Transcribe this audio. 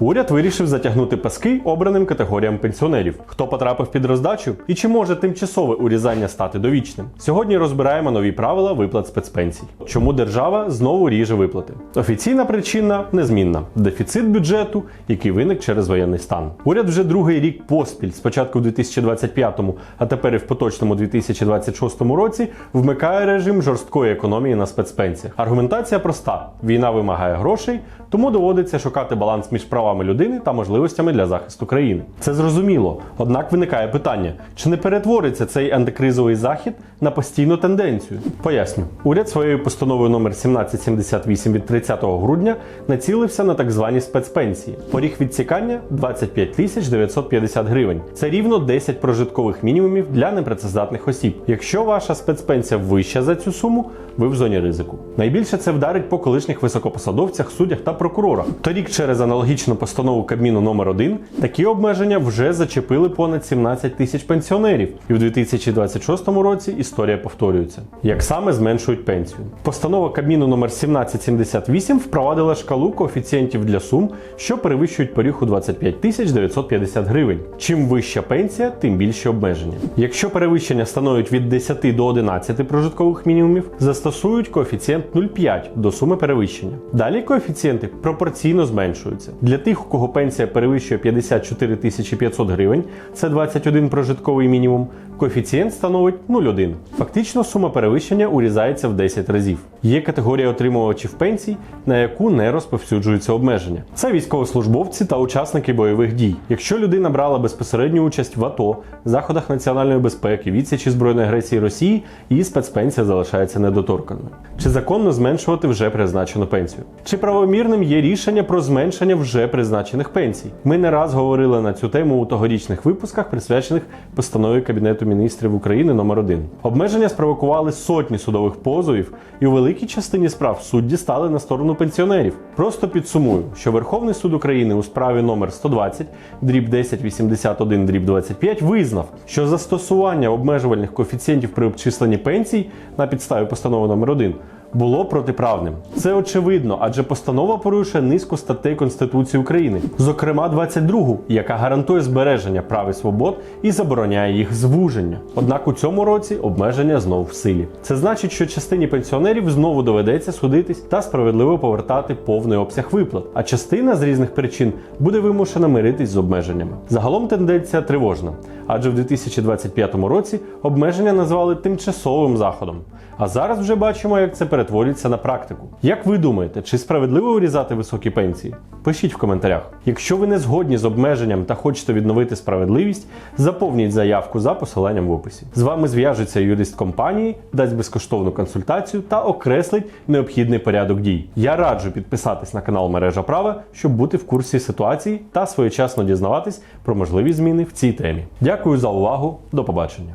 Уряд вирішив затягнути паски обраним категоріям пенсіонерів. Хто потрапив під роздачу і чи може тимчасове урізання стати довічним? Сьогодні розбираємо нові правила виплат спецпенсій. Чому держава знову ріже виплати? Офіційна причина незмінна: дефіцит бюджету, який виник через воєнний стан. Уряд вже другий рік поспіль, спочатку в 2025, а тепер і в поточному 2026 році, вмикає режим жорсткої економії на спецпенсіях. Аргументація проста: війна вимагає грошей, тому доводиться шукати баланс між правами людини та можливостями для захисту країни. Це зрозуміло. Однак виникає питання: чи не перетвориться цей антикризовий захід на постійну тенденцію? Поясню, уряд своєю постановою номер 1778 від 30 грудня націлився на так звані спецпенсії. Поріг відсікання 25 тисяч 950 гривень. Це рівно 10 прожиткових мінімумів для непрацездатних осіб. Якщо ваша спецпенсія вища за цю суму, ви в зоні ризику. Найбільше це вдарить по колишніх високопосадовцях, суддях та прокурорах. Торік через аналогічну постанову Кабміну номер 1 такі обмеження вже зачепили понад 17 тисяч пенсіонерів. І в 2026 році історія повторюється. Як саме зменшують пенсію? Постанова Кабміну номер 1778 впровадила шкалу коефіцієнтів для сум, що перевищують поріг у 25 тисяч 950 гривень. Чим вища пенсія, тим більші обмеження. Якщо перевищення становить від 10 до 11 прожиткових мінімумів, застосують коефіцієнт 0,5 до суми перевищення. Далі коефіцієнти пропорційно зменшуються. Для тих, у кого пенсія перевищує 54 тисячі 500 гривень, це 21 прожитковий мінімум, коефіцієнт становить 0,1. Фактично сума перевищення урізається в 10 разів. Є категорія отримувачів пенсій, на яку не розповсюджуються обмеження. Це військовослужбовці та учасники бойових дій. Якщо людина брала безпосередню участь в АТО, заходах національної безпеки, відсічі збройної агресії Росії, її спецпенсія залишається недоторканою. Чи законно зменшувати вже призначену пенсію? Чи правомірним є рішення про зменшення вже призначених пенсій? Ми не раз говорили на цю тему у тогорічних випусках, присвячених постанові Кабінету міністрів України номер 1 Обмеження спровокували сотні судових позовів, і у великій частині справ судді стали на сторону пенсіонерів. Просто підсумую, що Верховний суд України у справі номер 120 дріб 1081 дріб 25 визнав, що застосування обмежувальних коефіцієнтів при обчисленні пенсій на підставі постанови номер 1 було протиправним. Це очевидно, адже постанова порушує низку статей Конституції України, зокрема 22, яка гарантує збереження прав і свобод і забороняє їх звуження. Однак у цьому році обмеження знову в силі. Це значить, що частині пенсіонерів знову доведеться судитись та справедливо повертати повний обсяг виплат, а частина з різних причин буде вимушена миритись з обмеженнями. Загалом тенденція тривожна, адже в 2025 році обмеження назвали тимчасовим заходом. А зараз вже бачимо, як це перетворюється на практику. Як ви думаєте, чи справедливо урізати високі пенсії? Пишіть в коментарях. Якщо ви не згодні з обмеженням та хочете відновити справедливість, заповніть заявку за посиланням в описі. З вами зв'яжеться юрист компанії, дасть безкоштовну консультацію та окреслить необхідний порядок дій. Я раджу підписатись на канал Мережа Права, щоб бути в курсі ситуації та своєчасно дізнаватись про можливі зміни в цій темі. Дякую за увагу. До побачення.